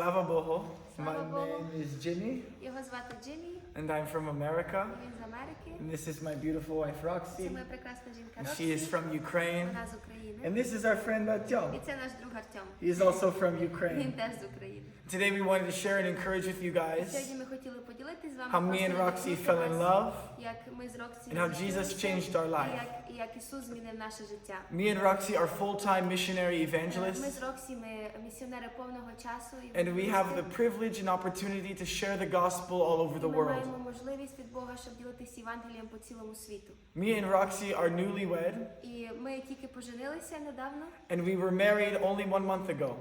Slava Boho. My Слава Богу. name is Jimmy, Його звати Джиммі, and I'm from America. він з Америки. And this is my beautiful wife Це Roxy, моя прекрасна жінка and Роксі. she is from Ukraine. Вона з України. And this is our friend І Artyom. це наш друг Артем. He is also from Він Ukraine. теж з України. Today we wanted to share and encourage with you guys Сьогодні ми хотіли поділитися з вами, how me and просто Roxy надихнути fell in вас, love, and how Jesus changed our life. Me and Roxy are full-time missionary evangelists. And we have the privilege and opportunity to share the gospel all over the world. Me and Roxy are newlywed. And we were married only one month ago.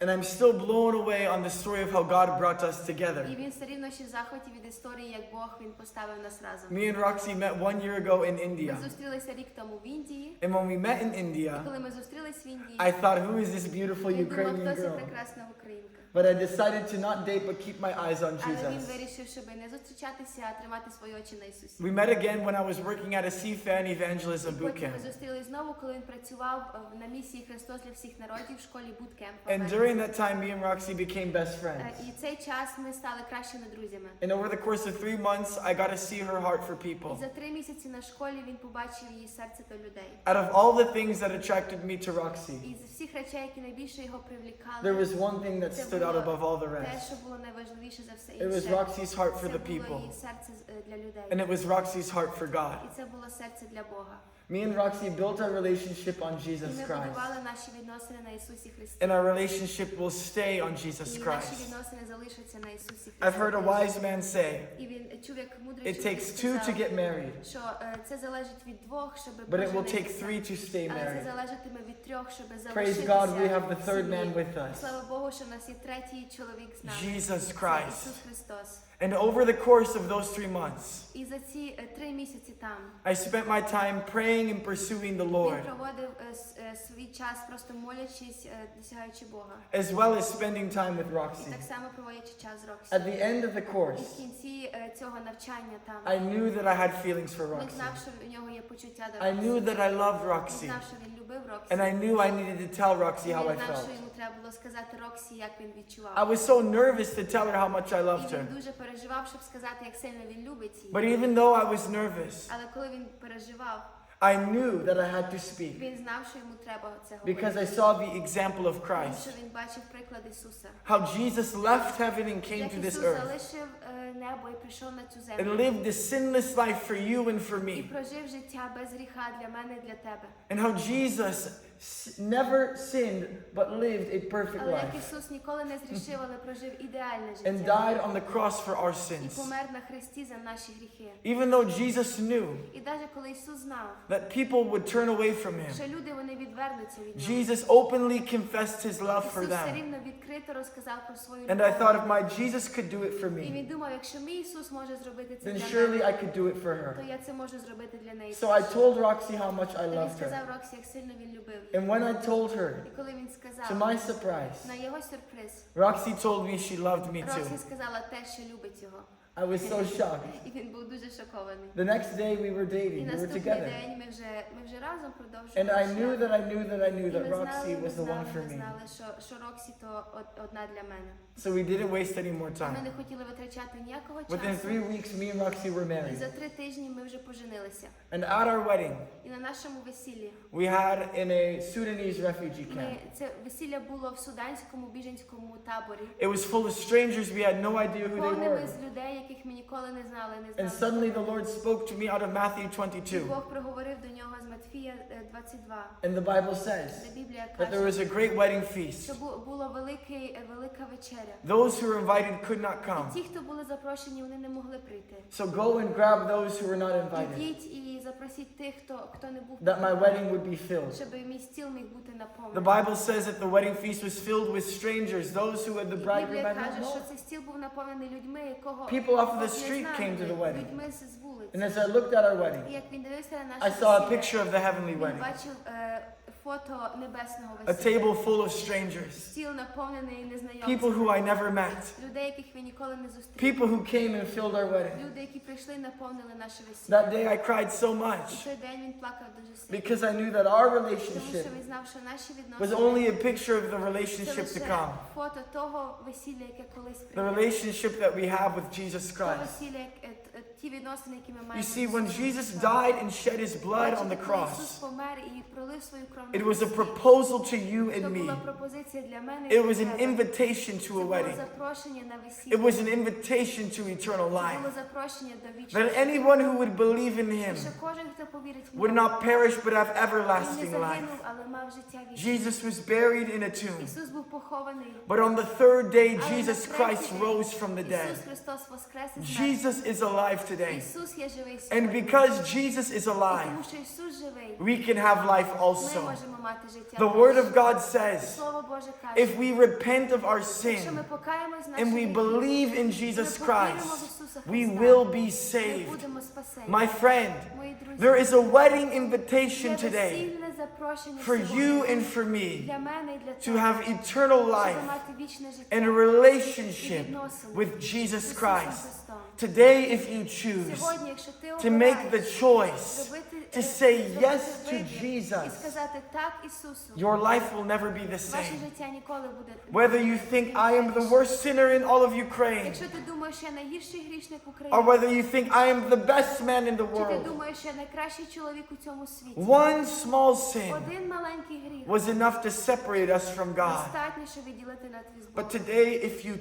і ми е, вже як місяць, як е, женаті. And I'm still blown away on the story of how God brought us І together. він все рівно ще в захваті від історії, як Бог він поставив нас разом. Me and Roxy met one year ago in Ми India. зустрілися рік тому в Індії. And when we met in І India, коли ми зустрілись в Індії, I thought, who is this beautiful я думав, Ukrainian хто це girl? прекрасна українка. But I decided to not date but keep my eyes on Але він Jesus. вирішив, щоб не зустрічатися, а тримати свої очі на Ісусі. We met again when I was working at a CFAN evangelism boot Потім ми camp. зустрілись знову, коли він працював е, на місії Христос для всіх народів в школі Bootcamp. в And Америці. during that time, me and Roxy became best Е, friends. І цей час ми стали кращими друзями. And over the course of three months, I got to see her heart for І people. за три місяці на школі він побачив її серце до людей. Out of all the things that attracted me to Roxy, І з всіх речей, які найбільше його привлікали, there was one thing that stood out above all the те, rest. що було найважливіше за все It was інше, Roxy's heart for це the було people. її серце з- е, для людей. And it was Roxy's heart for God. І це було серце для Бога. Me and Roxy built our relationship on І Jesus ми Christ. будували наші відносини на Ісусі Христі. And our relationship will stay on Jesus І наші Christ. відносини залишаться на Ісусі Христі. I've heard a wise man say, І він чув, як мудрий it чоловік takes two to сказав, get married, що е, це залежить від двох, щоб but it will take поженитися. three to stay Але це married. залежатиме від трьох, щоб Praise залишитися God, we have the в third сім'ї. man with us, Слава Богу, що в нас є третій чоловік з нами. Jesus Це Christ. Ісус Христос. And over the course of those three months, І за ці е, три місяці там I spent my time praying and pursuing the він Lord, проводив е, с- е, свій час просто молячись, е, досягаючи Бога. as well as spending time with І Roxy. так само проводячи час з Роксі. At the end of the І в course, кінці е, цього навчання там I knew that I had feelings for він Roxy. знав, що в нього є почуття до I knew Роксі. that I loved Він Roxy, знав, що він любив Роксі. and I knew I needed to tell Roxy І how I він знав, felt. що йому треба було сказати Роксі, як він відчував. I was so nervous to tell her how much I І loved her. він дуже переживав, щоб сказати, як сильно він любить її. But even though I was nervous, Але коли він переживав, I knew that I had to speak він знав, що йому треба це because говорити. I saw the example of Тому Christ. що він бачив приклад Ісуса. How Jesus left heaven and came Як to this Ісус earth залишив е, небо і прийшов на цю and землю. lived a sinless life for you and for І me. прожив життя без гріха для мене і для тебе. And how Jesus s- never sinned but lived a perfect Але як life Ісус ніколи не згрішив, але прожив ідеальне and життя. died on the cross for our І sins. помер на хресті за наші гріхи. Even though Jesus knew І навіть коли Ісус знав, that people would turn away from him, що люди вони відвернуться від нього. Jesus openly confessed his love for Ісус все them. рівно відкрито розказав про свою And I thought if любов. my Jesus could do it for І me, він думав, якщо мій Ісус може зробити це then для surely I мене, could do it for то her. я це можу зробити для неї. So I теж. told Roxy how much I То він loved her. сказав Роксі, як сильно він любив. її. And when I told her, І коли він to сказав, my surprise, на його сюрприз, Roxy told me she loved me Роксі too. сказала те, що любить його. I was so shocked. І він був дуже шокований. The next day we were І dating, we were наступний together. день ми вже, ми вже разом And продовжували. I knew шлях. that I knew that I knew І that ми Roxy знали, ми was the one знали, for ми me. знали, що, що Роксі то од- одна для мене. So we didn't waste any more Ми time. не хотіли витрачати ніякого Within three часу. weeks, me and Roxy were І married. за три тижні ми вже поженилися. And at our wedding, І на нашому весіллі we had in a Sudanese refugee ми camp. це весілля було в суданському біженському таборі. It was full of strangers. We had no idea who they Повними were. з людей, яких ми ніколи не знали, не And знали. suddenly the Lord spoke to me out of Matthew І 22. Бог проговорив до нього з Матфія е, 22, And the Bible says де Біблія that there каже, was a great wedding що feast. бу- було великий, е, велика вечеря. Those who were invited could not І come. ті, хто були запрошені, вони не могли прийти. So go and grab those who were not invited, Ідіть і запросіть тих, хто, хто не був that my wedding would be filled. щоб мій стіл міг бути The наповнений. Bible says that the wedding feast was filled with strangers, those who had the І bridegroom Біблія had off of the street came to the wedding. And as I looked at our wedding, I saw a picture of the heavenly wedding. бачив е, фото небесного a весілля. table full of strangers, Стіл наповнений people незнайомцями. who I never met, Людей, яких ви ніколи не зустріли. people who came and filled our wedding. Люди, які прийшли і наповнили наше весілля. That day I cried so І much той день він плакав дуже сильно. because I knew that our Тому relationship що він знав, що наші was відносини only a picture of the це relationship to лише come. фото того весілля, яке колись The прийде. relationship that we have with Jesus То Christ. весілля, You see, when Jesus died and shed his blood on the cross, it was a proposal to you and me. It was an invitation to a wedding. It was an invitation to eternal life. That anyone who would believe in him would not perish but have everlasting life. Jesus was buried in a tomb. But on the third day, Jesus Christ rose from the dead. Jesus is alive today. And because Jesus is alive, we can have life also. The Word of God says if we repent of our sin and we believe in Jesus Christ, we will be saved. My friend, there is a wedding invitation today for you and for me to have eternal life and a relationship with Jesus Christ. Today, if you choose Сьогодні, якщо ти to make the обираєш choice зробити, to е, say зробити yes to вибір Jesus, і сказати так Ісусу, your life will never be the ваше same. життя ніколи буде. Whether you think I am the worst sinner in all of Ukraine, Якщо ти думаєш, що я найгірший грішник в or Україні, whether you think I am the best man in the чи ти world, думаєш, що я найкращий чоловік у цьому світі, one small sin один маленький гріх was enough to separate us from God. достатньо, щоб відділити нас від But Бога. today, if you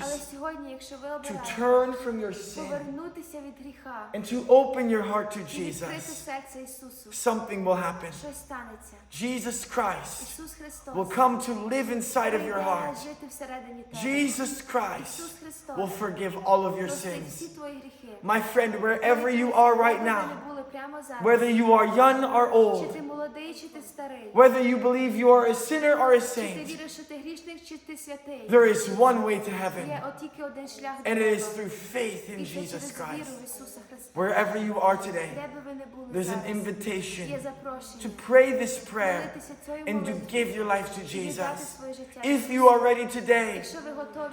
Але choose сьогодні, якщо ви to обираєте turn from your sin повернутися від гріха and to open your heart to і відкрити Jesus, серце Ісусу, something will happen. щось станеться. Jesus Christ Ісус Христос will come to live inside of your прийде heart. жити всередині тебе. Jesus Ісус Christ Христос will forgive all of your простить всі sins. твої гріхи. My friend, wherever you are right Де б ви now, не були прямо зараз, whether you are young or чи old, ти молодий, чи ти старий, whether you believe you are a sinner or a saint, there is one way to heaven, and it is through faith in Jesus Christ. Wherever you are today, there's an invitation to pray this prayer and to give your life to Jesus. If you are ready today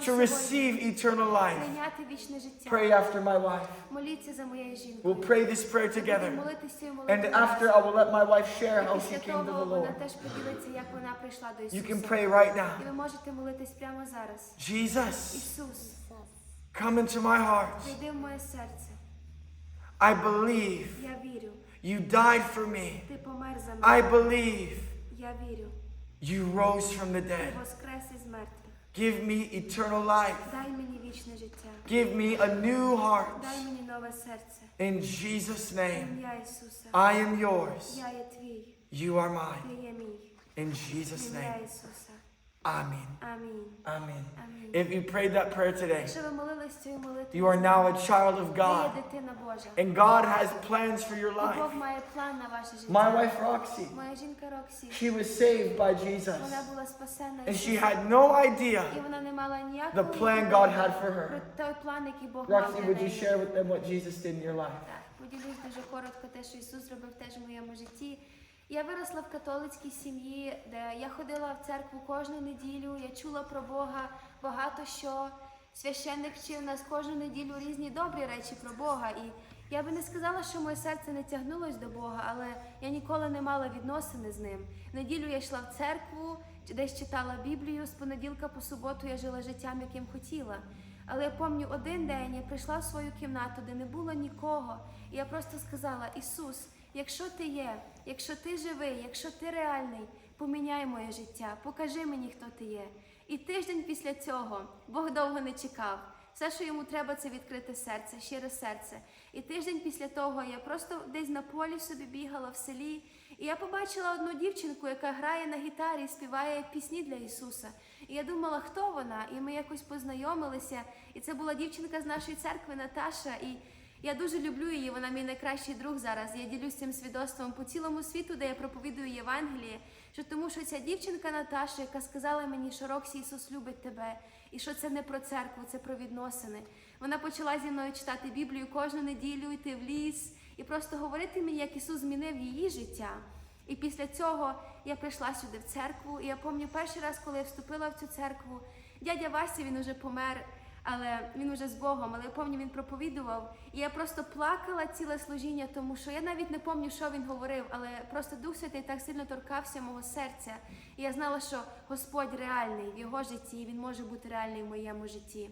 to receive eternal life, pray after my wife. We'll pray this prayer together, and after I will let my wife share the Lord. You can pray right now. Jesus, come into my heart. I believe you died for me. I believe you rose from the dead. Give me eternal life. Give me a new heart. In Jesus' name, I am yours. Я є твій. You are mine. Ти є мій. In Jesus' Ім'я name. Ісуса. Amen. Амінь. Amen. Амінь. If you prayed that prayer today, Якщо ви молились цією молитвою, you are now a child of ви є God. дитина Божа. And God has plans for your І life. Бог має план на ваше життя. My wife Roxy, Моя жінка Роксі, she was saved by Jesus. вона була спасена And she Ісусом. had no idea І вона не мала the ніякого plan уявлення God had for про her. той план, який Бог мав Roxy, для would you неї. share with them what Jesus did in your life? Так, поділюсь дуже коротко те, що Ісус зробив теж в моєму житті. Я виросла в католицькій сім'ї, де я ходила в церкву кожну неділю, я чула про Бога багато що. Священник вчив нас кожну неділю різні добрі речі про Бога. І я би не сказала, що моє серце не тягнулось до Бога, але я ніколи не мала відносини з ним. В неділю я йшла в церкву, десь читала Біблію, з понеділка по суботу я жила життям, яким хотіла. Але я пам'ятаю один день я прийшла в свою кімнату, де не було нікого, і я просто сказала: Ісус, якщо ти є, якщо ти живий, якщо ти реальний, поміняй моє життя, покажи мені, хто ти є. І тиждень після цього Бог довго не чекав. Все, що йому треба, це відкрите серце, щире серце. І тиждень після того я просто десь на полі собі бігала в селі, і я побачила одну дівчинку, яка грає на гітарі співає пісні для Ісуса. І я думала, хто вона? І ми якось познайомилися. І це була дівчинка з нашої церкви Наташа. І я дуже люблю її. Вона мій найкращий друг зараз. Я ділюсь цим свідоцтвом по цілому світу, де я проповідую Євангеліє. Що тому, що ця дівчинка Наташа, яка сказала мені, що Роксі Ісус любить тебе, і що це не про церкву, це про відносини. Вона почала зі мною читати Біблію кожну неділю, йти в ліс і просто говорити мені, як Ісус змінив її життя. І після цього я прийшла сюди в церкву. І я пам'ятаю перший раз, коли я вступила в цю церкву, дядя Вася він уже помер, але він уже з Богом. Але я пам'ятаю, він проповідував. І я просто плакала ціле служіння, тому що я навіть не пам'ятаю, що він говорив, але просто Дух Святий так сильно торкався мого серця. І я знала, що Господь реальний в його житті, і він може бути реальний в моєму житті.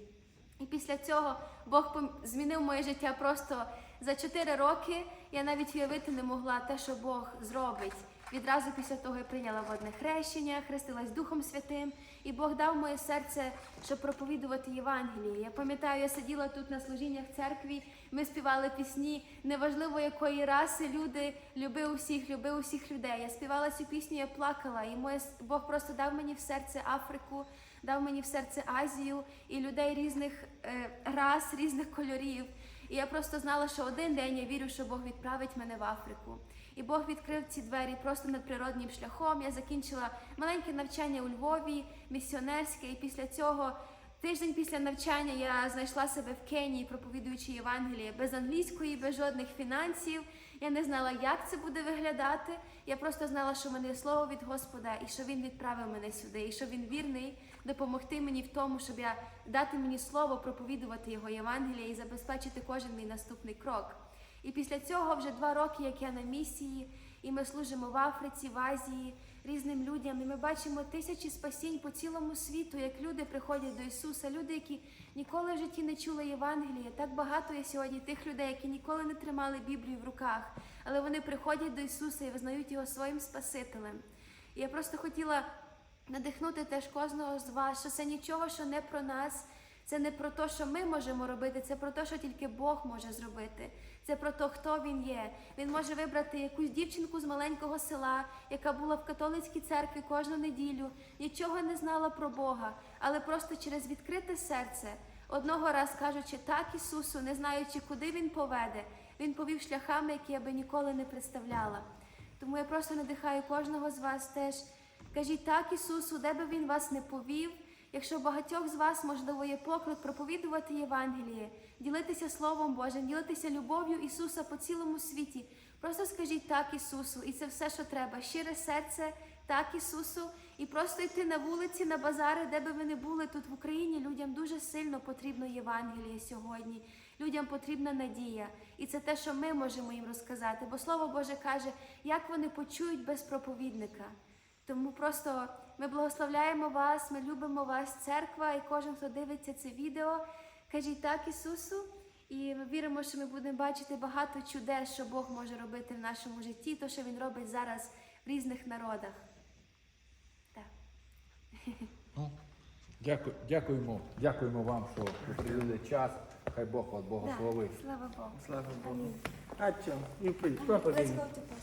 І після цього Бог змінив моє життя просто за 4 роки. Я навіть уявити не могла те, що Бог зробить. Відразу після того я прийняла водне хрещення, хрестилась Духом Святим, і Бог дав моє серце, щоб проповідувати Євангеліє. Я пам'ятаю, я сиділа тут на служіннях церкві, ми співали пісні, неважливо якої раси люди, люби усіх, люби усіх людей. Я співала цю пісню, я плакала, і моє Бог просто дав мені в серце Африку, дав мені в серце Азію і людей різних е, рас, різних кольорів. І я просто знала, що один день я вірю, що Бог відправить мене в Африку. І Бог відкрив ці двері просто надприроднім шляхом. Я закінчила маленьке навчання у Львові, місіонерське, і після цього. Тиждень після навчання я знайшла себе в Кенії, проповідуючи Євангеліє без англійської, без жодних фінансів. Я не знала, як це буде виглядати. Я просто знала, що в мене є слово від Господа, і що Він відправив мене сюди, і що він вірний допомогти мені в тому, щоб я дати мені слово проповідувати його Євангеліє і забезпечити кожен мій наступний крок. І після цього вже два роки, як я на місії, і ми служимо в Африці, в Азії різним людям. І ми бачимо тисячі спасінь по цілому світу, як люди приходять до Ісуса, люди, які ніколи в житті не чули Євангелія. Так багато є сьогодні тих людей, які ніколи не тримали Біблію в руках, але вони приходять до Ісуса і визнають його своїм Спасителем. І я просто хотіла надихнути теж кожного з вас, що це нічого, що не про нас. Це не про те, що ми можемо робити, це про те, що тільки Бог може зробити. Це про те, хто він є. Він може вибрати якусь дівчинку з маленького села, яка була в католицькій церкві кожну неділю, нічого не знала про Бога, але просто через відкрите серце, одного раз кажучи так Ісусу, не знаючи, куди він поведе, він повів шляхами, які я би ніколи не представляла. Тому я просто надихаю кожного з вас теж. Кажіть так Ісусу, де би Він вас не повів. Якщо багатьох з вас, можливо, є поклик проповідувати Євангеліє, ділитися Словом Божим, ділитися любов'ю Ісуса по цілому світі. Просто скажіть так Ісусу, і це все, що треба. Щире серце, так Ісусу, і просто йти на вулиці, на базари, де би ви не були тут в Україні. Людям дуже сильно потрібно Євангеліє сьогодні. Людям потрібна надія. І це те, що ми можемо їм розказати. Бо Слово Боже каже, як вони почують без проповідника. Тому просто ми благословляємо вас, ми любимо вас, церква, і кожен, хто дивиться це відео, кажіть так Ісусу. І ми віримо, що ми будемо бачити багато чудес, що Бог може робити в нашому житті, то що Він робить зараз в різних народах. Так. Ну, дякую, дякуємо, дякуємо вам, що ви приділили час. Хай Бог вас Да. Слава Богу. Слава Богу. Амінь. You